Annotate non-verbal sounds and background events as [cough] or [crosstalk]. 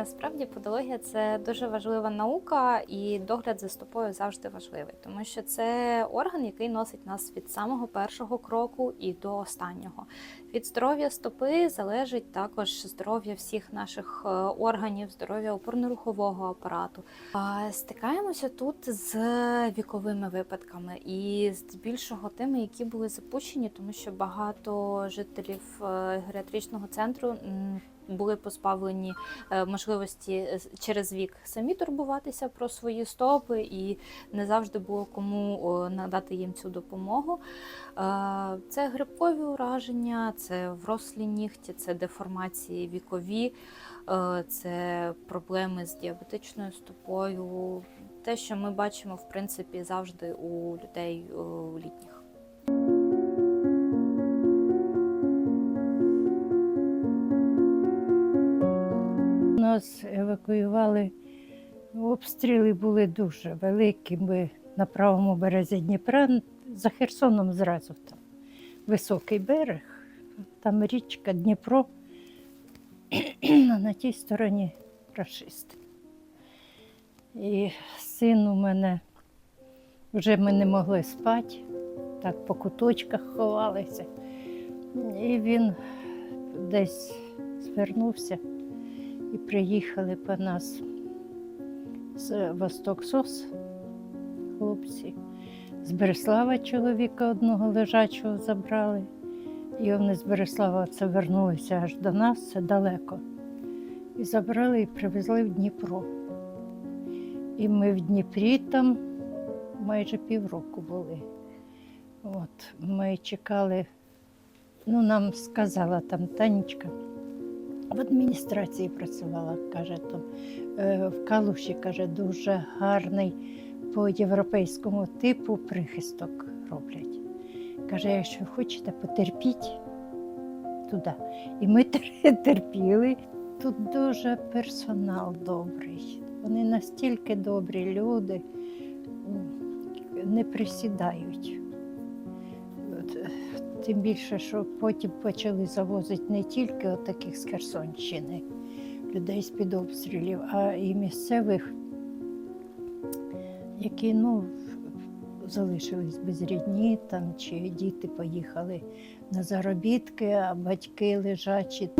Насправді подологія це дуже важлива наука, і догляд за стопою завжди важливий, тому що це орган, який носить нас від самого першого кроку і до останнього. Від здоров'я стопи залежить також здоров'я всіх наших е, органів, здоров'я опорно-рухового апарату. Стикаємося тут з віковими випадками і здебільшого тими, які були запущені, тому що багато жителів е, геріатричного центру були позбавлені е, можливості через вік самі турбуватися про свої стопи, і не завжди було кому надати їм цю допомогу. Це грибкові ураження, це врослі нігті, це деформації вікові, е, це проблеми з діабетичною стопою. Те, що ми бачимо, в принципі, завжди у людей е, літніх. Нас евакуювали. Обстріли були дуже великі. Ми на правому березі Дніпра, за Херсоном зразу там. Високий берег, там річка Дніпро, а [clears throat] на тій стороні рашисти. І син у мене вже ми не могли спати, так по куточках ховалися. І він десь звернувся і приїхали по нас з Восток Сос, хлопці. З Береслава чоловіка одного лежачого забрали. І вони з Береслава це вернулися аж до нас, це далеко. І забрали і привезли в Дніпро. І ми в Дніпрі там майже півроку були. От, ми чекали, ну нам сказала там Танечка, в адміністрації працювала, каже, то е, в Калуші каже, дуже гарний по європейському типу прихисток роблять. Каже, якщо хочете, потерпіть туди. І ми [laughs] терпіли. Тут дуже персонал добрий. Вони настільки добрі люди, не присідають. Тим більше, що потім почали завозити не тільки таких з Херсонщини, людей з-під обстрілів, а і місцевих, які ну, залишились без рідні, там, чи діти поїхали на заробітки, а батьки лежачі.